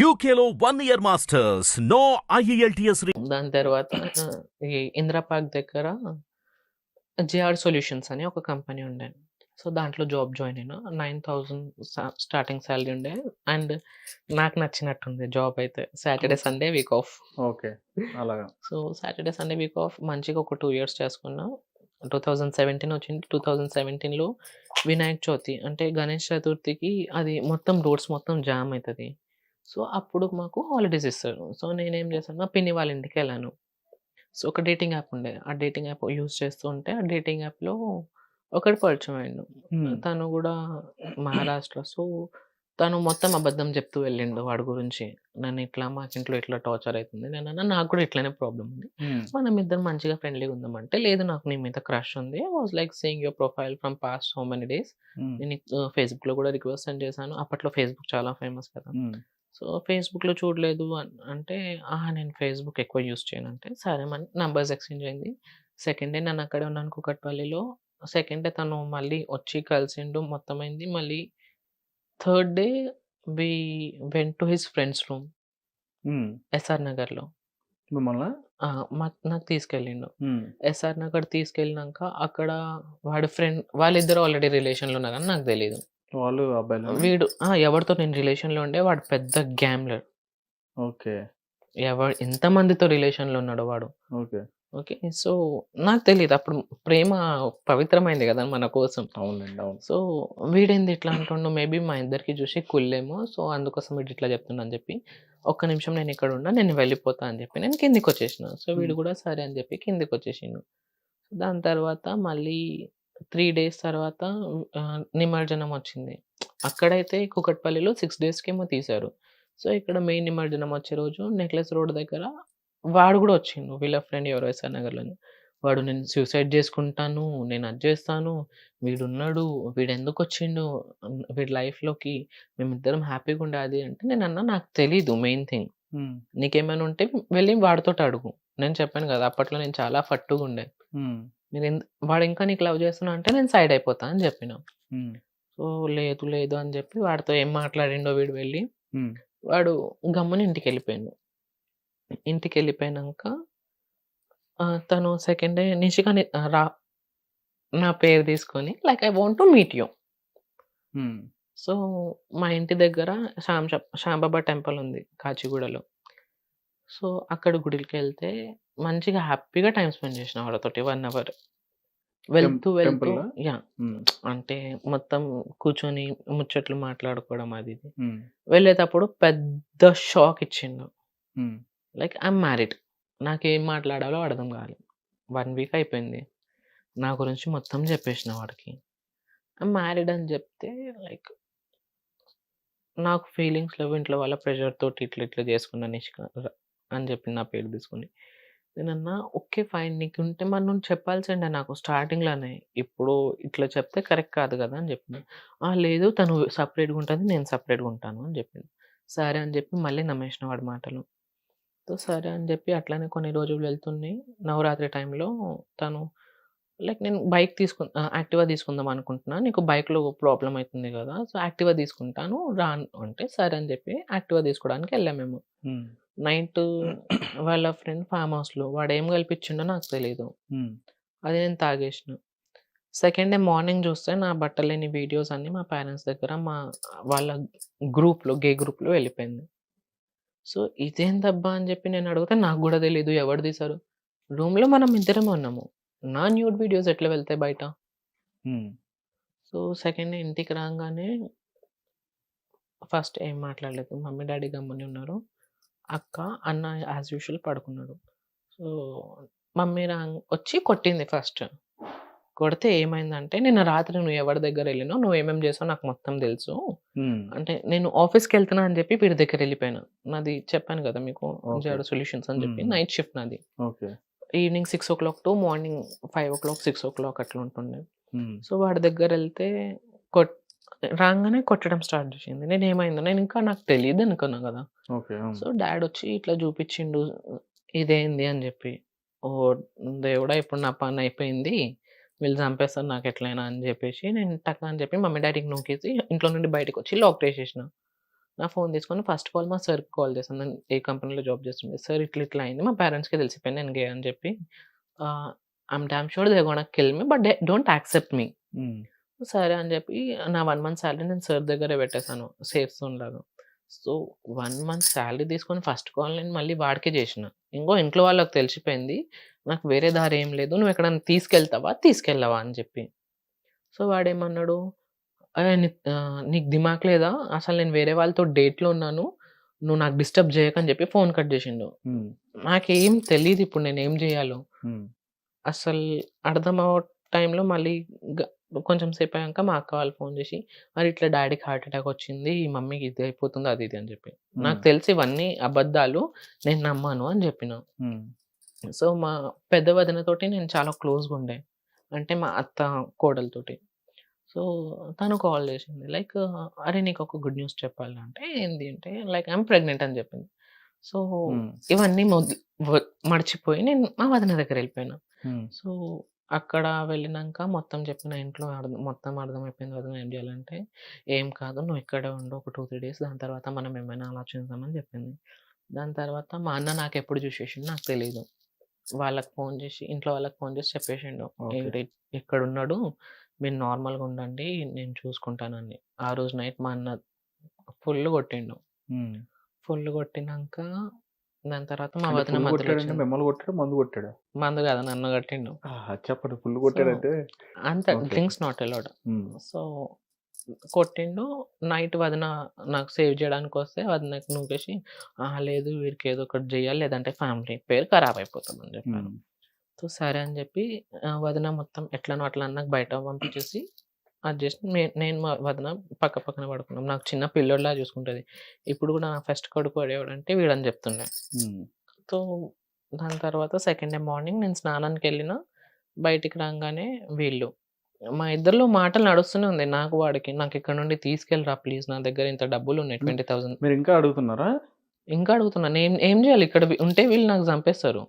One year masters. No E IELTS దాని తర్వాత ఈ ఇందిరా పార్క్ దగ్గర జేఆర్ సొల్యూషన్స్ అని ఒక కంపెనీ ఉండే. సో దాంట్లో జాబ్ జాయిన్ అయినా నైన్ థౌజండ్ స్టార్టింగ్ శాలరీ ఉండే. అండ్ నాకు నచ్చినట్టుంది జాబ్ అయితే. Saturday Sunday week off. Okay. అలాగా. So Saturday Sunday week off మంచిగా ఒక టూ ఇయర్స్ చేసుకున్నా. టూ థౌజండ్ సెవెంటీన్ వచ్చింది. టూ థౌజండ్ సెవెంటీన్లో వినాయక చవితి. అంటే గణేష్ చతుర్థికి అది మొత్తం రోడ్స్ మొత్తం జామ్ అవుతుంది సో అప్పుడు మాకు హాలిడేస్ ఇస్తారు. సో నేనేం చేశాను నా పిన్ని వాళ్ళ ఇంటికి వెళ్ళాను. సో ఒక డేటింగ్ యాప్ ఉండే. ఆ డేటింగ్ యాప్ యూస్ చేస్తూ ఉంటే ఆ డేటింగ్ యాప్లో ఒకటి పరిచయం అయ్యిండు. తను కూడా మహారాష్ట్ర. సో తను మొత్తం అబద్ధం చెప్తూ వెళ్ళిండు వాడి గురించి. నన్ను ఇట్లా మాకు ఇంట్లో ఇట్లా టార్చర్ అవుతుంది నేను అన్నా నాకు కూడా ఇట్లానే ప్రాబ్లం ఉంది. మనం ఇద్దరం మంచిగా ఫ్రెండ్లీగా ఉందామంటే లేదు నాకు నీ మీద క్రష్ ఉంది. Was like saying your profile from past how many days. నేను ఫేస్బుక్లో కూడా రిక్వెస్ట్ సెండ్ చేశాను. అప్పట్లో ఫేస్బుక్ చాలా ఫేమస్ కదా. సో ఫేస్బుక్లో చూడలేదు అన్- అంటే ఆహా నేను ఫేస్బుక్ ఎక్కువ యూస్ చేయను అంటే సరే మన నంబర్స్ ఎక్స్చేంజ్ అయింది. సెకండ్ డే నన్ను అక్కడే ఉన్నాను కుకట్పల్లిలో. సెకండ్ డే తను మళ్ళీ వచ్చి కలిసిండు మొత్తం అయింది మళ్ళీ third day we went to his friends room. SR నగర్లో. మిమ్మల్ని? నాకు తీసుకెళ్ళిండు. ఎస్ఆర్ నగర్ తీసుకెళ్ళినాక అక్కడ వాడి ఫ్రెండ్ వాళ్ళిద్దరు ఆల్రెడీ రిలేషన్లో ఉన్నారని నాకు తెలియదు వాళ్ళు అబ్బాయిలు? వీడు ఎవరితో నేను రిలేషన్లో ఉండే వాడు పెద్ద గ్యామ్లర్ ఓకే. ఎవరు ఎంతమందితో రిలేషన్లో ఉన్నాడు వాడు. ఓకే. ఓకే సో నాకు తెలియదు అప్పుడు ప్రేమ పవిత్రమైంది కదా మన కోసం. అవునండి అవును. సో వీడేంది ఇట్లా అంటుండు మేబీ మా ఇద్దరికి చూసి కుళ్ళేమో. సో అందుకోసం వీడు ఇట్లా చెప్తున్నా అని చెప్పి ఒక్క నిమిషం నేను ఇక్కడ ఉన్నా నేను వెళ్ళిపోతా అని చెప్పి నేను కిందికి వచ్చేసిన. సో వీడు. కూడా సరే అని చెప్పి కిందికి వచ్చేసిండు. దాని తర్వాత మళ్ళీ త్రీ డేస్ తర్వాత నిమజ్జనం వచ్చింది. అక్కడైతే కుకట్పల్లిలో సిక్స్ డేస్కి ఏమో తీశారు. సో ఇక్కడ మెయిన్ నిమజ్జనం వచ్చే రోజు నెక్లెస్ రోడ్ దగ్గర వాడు కూడా వచ్చిండు. వీళ్ళ ఫ్రెండ్ ఎవరో ఎస్ఆర్ నగర్లో వాడు నేను సూసైడ్ చేసుకుంటాను నేను అది చేస్తాను వీడున్నాడు వీడు ఎందుకు వచ్చిండు వీడి లైఫ్లోకి మేమిద్దరం హ్యాపీగా ఉండాలి అంటే నేను అన్నా నాకు తెలీదు మెయిన్ థింగ్. నీకేమైనా ఉంటే వెళ్ళి వాడితో అడుగు. నేను చెప్పాను కదా అప్పట్లో నేను చాలా ఫట్టుగా ఉండే. మీరు వాడు ఇంకా నీకు లవ్ చేస్తున్నా అంటే నేను సైడ్ అయిపోతా అని చెప్పిన. సో లేదు లేదు అని చెప్పి వాడితో ఏం మాట్లాడిండో వీడు వెళ్ళి. వాడు గమ్మున ఇంటికి వెళ్ళిపోయాడు ఇంటికి వెళ్ళిపోయినాక ఆ, తను సెకండ్ డే నిషిక ని- ఆ, రా నా పేరు తీసుకొని like I want to meet you. So మా ఇంటి దగ్గర శ్యామ్ శ్యాంబాబా టెంపుల్ ఉంది కాచిగూడలో సో అక్కడ గుడికి వెళ్తే మంచిగా హ్యాపీగా టైం స్పెండ్ చేసిన వాళ్ళతోటి వన్ అవర్. వెళ్తూ వెళ్తూ? యా. అంటే మొత్తం కూర్చొని ముచ్చట్లు మాట్లాడుకోవడం అది ఇది. వెళ్ళేటప్పుడు పెద్ద షాక్ ఇచ్చిండు. Like I'm married. నాకేం మాట్లాడాలో అర్థం కాలేదు వన్ వీక్ అయిపోయింది. నా గురించి మొత్తం చెప్పేసిన వాడికి. ఐఎమ్ మ్యారీడ్ అని చెప్తే లైక్ నాకు ఫీలింగ్స్ లేవు. ఇంట్లో వాళ్ళ ప్రెషర్ తోటి ఇట్లా ఇట్లా చేసుకున్నా నిష్క అని చెప్పి నా పేరు తీసుకుని. నేనన్నా ఓకే ఫైన్ నీకు ఉంటే మరి నువ్వు చెప్పాల్సిండే నాకు స్టార్టింగ్లోనే. ఇప్పుడు ఇట్లా చెప్తే కరెక్ట్ కాదు కదా అని చెప్పింది "ఆ, లేదు తను సపరేట్గా ఉంటుంది నేను సపరేట్గా ఉంటాను అని చెప్పింది సరే అని చెప్పి మళ్ళీ నమ్మేసిన వాడి మాటలు. సో సరే అని చెప్పి అట్లానే కొన్ని రోజులు వెళ్తున్నాయి నవరాత్రి టైంలో తను లైక్ నేను బైక్ తీసుకు యాక్టివా తీసుకుందాం అనుకుంటున్నా. నీకు బైక్లో ప్రాబ్లం అవుతుంది కదా సో యాక్టివా తీసుకుంటాను రా అంటే సరే అని చెప్పి యాక్టివా తీసుకోవడానికి వెళ్ళాం మేము. నైట్ వాళ్ళ ఫ్రెండ్ ఫామ్ హౌస్లో వాడు ఏం కల్పించిండో నాకు తెలియదు. అది నేను తాగేసిన. సెకండ్ డే మార్నింగ్ చూస్తే నా బట్టలేని వీడియోస్ అన్నీ మా పేరెంట్స్ దగ్గర మా వాళ్ళ గ్రూప్లో గే గ్రూప్లో వెళ్ళిపోయింది. సో ఇదేందబ్బా అని చెప్పి నేను అడిగితే నాకు కూడా తెలియదు ఎవరు తీశారు? రూమ్లో మనం ఇద్దరం ఉన్నాము. నా న్యూడ్ వీడియోస్ ఎట్లా వెళ్తాయి బయట. సో సెకండ్ ఇంటికి రాగానే ఫస్ట్ ఏం మాట్లాడలేదు. మమ్మీ డాడీ గమ్ముని ఉన్నారు. అక్క అన్న యాజ్ యూజువల్ పడుకున్నాడు సో మమ్మీ రా వచ్చి కొట్టింది ఫస్ట్ కొడితే ఏమైందంటే నిన్న రాత్రి నువ్వు ఎవరి దగ్గర వెళ్ళినో నువ్వు ఏమేమి చేసావు నాకు మొత్తం తెలుసు. అంటే నేను ఆఫీస్కి వెళ్తున్నా అని చెప్పి వీడి దగ్గర వెళ్ళిపోయాను నాది చెప్పాను కదా మీకు. జాడో సొల్యూషన్స్ అని చెప్పి. నైట్ షిఫ్ట్ నాది. Evening six o'clock to morning five o'clock six o'clock అట్లా ఉంటుండే. సో వాడి దగ్గర వెళ్తే కొట్ రాగానే కొట్టడం స్టార్ట్ చేసింది. నేను ఏమైందో నేను ఇంకా నాకు తెలియదు అనుకున్నా కదా. సో డాడ్ వచ్చి ఇట్లా చూపించిండు ఇదేంది? అని చెప్పి. ఓ దేవుడా ఇప్పుడు నా పని అయిపోయింది. వీళ్ళు చంపేస్తారు నాకు ఎట్లయినా అని చెప్పేసి నేను టక్ అని చెప్పి మమ్మీ డాడీకి నూకేసి ఇంట్లో నుండి బయటకు వచ్చి లాక్ వేసేసిన నా ఫోన్ తీసుకొని ఫస్ట్ కాల్ మా సార్కి కాల్ చేశాను. నేను ఏ కంపెనీలో జాబ్ చేస్తుండే. సార్ ఇట్లా ఇట్లా అయింది. మా పేరెంట్స్కి తెలిసిపోయింది. నేను గే అని చెప్పి. I'm damn sure they gonna kill me but they don't accept me. సరే అని చెప్పి నా వన్ మంత్ శాలరీ నేను సార్ దగ్గరే పెట్టేశాను. సేఫ్ జోన్ లాగా. సో వన్ మంత్ శాలరీ తీసుకొని ఫస్ట్ కాల్ నేను మళ్ళీ వాడికే చేసిన. ఇంకో ఇంట్లో వాళ్ళకి తెలిసిపోయింది నాకు వేరే దారి ఏం లేదు నువ్వు ఎక్కడైనా తీసుకెళ్తావా? తీసుకెళ్ళవా? అని చెప్పి. సో వాడేమన్నాడు "అరే నీ- ఆ, నీకు దిమాక్ లేదా? అసలు నేను వేరే వాళ్ళతో డేట్లో ఉన్నాను నువ్వు నాకు డిస్టర్బ్ చేయకని చెప్పి ఫోన్ కట్ చేసిండు. నాకేం తెలియదు ఇప్పుడు నేను ఏం చేయాలో. అసలు అర్థం అవ్వ టైంలో మళ్ళీ కొంచెం సేపు అయ్యాక మా అక్క వాళ్ళు ఫోన్ చేసి మరి ఇట్లా డాడీకి హార్ట్ అటాక్ వచ్చింది ఈ మమ్మీకి ఇది అయిపోతుంది అది ఇది అని చెప్పి. నాకు తెలిసి ఇవన్నీ అబద్ధాలు నేను నమ్మాను అని చెప్పిన. సో మా పెద్ద వదినతోటి నేను చాలా క్లోజ్గా ఉండే. అంటే మా అత్త కోడలతోటి. సో తను కాల్ చేసింది. లైక్ అరే నీకు ఒక గుడ్ న్యూస్ చెప్పాలి అంటే ఏంది అంటే లైక్ ఐఎమ్ ప్రెగ్నెంట్ అని చెప్పింది. సో ఇవన్నీ మర్చిపోయి నేను మా వదిన దగ్గర వెళ్ళిపోయినా. సో అక్కడ వెళ్ళినాక మొత్తం చెప్పిన ఇంట్లో అర్థం మొత్తం అర్థమైపోయింది వదిన ఏం చేయాలంటే ఏం కాదు నువ్వు ఇక్కడే ఉండు ఒక టూ త్రీ డేస్ దాని తర్వాత మనం ఏమైనా ఆలోచిద్దామని చెప్పింది. దాని తర్వాత మా అన్న నాకు ఎప్పుడు చూసేసిండు నాకు తెలియదు వాళ్ళకి ఫోన్ చేసి ఇంట్లో వాళ్ళకి ఫోన్ చేసి చెప్పేసిండు. Okay. "ఈడ- ఇక్కడ ఉన్నాడు మీరు నార్మల్గా ఉండండి నేను చూసుకుంటానని. ఆ రోజు నైట్ మా అన్న ఫుల్ కొట్టిండు. ఫుల్ కొట్టినాక దాని తర్వాత మా వదిన మధ్యలో వచ్చింది. మిమ్మల్ని కొట్టాడు? మందు కొట్టాడు? మందు కదా నన్ను కట్టిండు. చెప్పండి ఫుల్ కొట్టాడంటే? అంత. Drinks not allowed. సో కొట్టిండు. నైట్ వదిన నాకు సేవ్ చేయడానికి వస్తే వదినకు నూకేసి "ఆ, లేదు వీడికి ఏదో ఒకటి చేయాలి లేదంటే ఫ్యామిలీ పేరు ఖరాబ్ అయిపోతుంది అని చెప్పాను. సో సరే అని చెప్పి వదిన మొత్తం ఎట్లనో అట్లా నాకు బయట పంపించేసి నే- నేను మా వదిన పక్క పక్కన పడుకున్నాం. నాకు చిన్న పిల్లోడిలా చూసుకుంటుంది. ఇప్పుడు కూడా నా ఫస్ట్ కొడుకు పడేవాడంటే వీడని చెప్తుండే. సో దాని తర్వాత సెకండ్ డే మార్నింగ్ నేను స్నానానికి వెళ్ళిన బయటికి రాగానే వీళ్ళు మా ఇద్దరిలో మాటలు నడుస్తూనే ఉంది. నాకు వాడికి నాకు ఇక్కడ నుండి తీసుకెళ్ళరా ప్లీజ్ నా దగ్గర ఇంత డబ్బులు ఉన్నాయి ట్వంటీ థౌసండ్ మీరు ఇంకా అడుగుతున్నారా? ఇంకా అడుగుతున్నాను ఏం ఏం చేయాలి? ఇక్కడ ఉంటే వీళ్ళు నాకు చంపేస్తారు.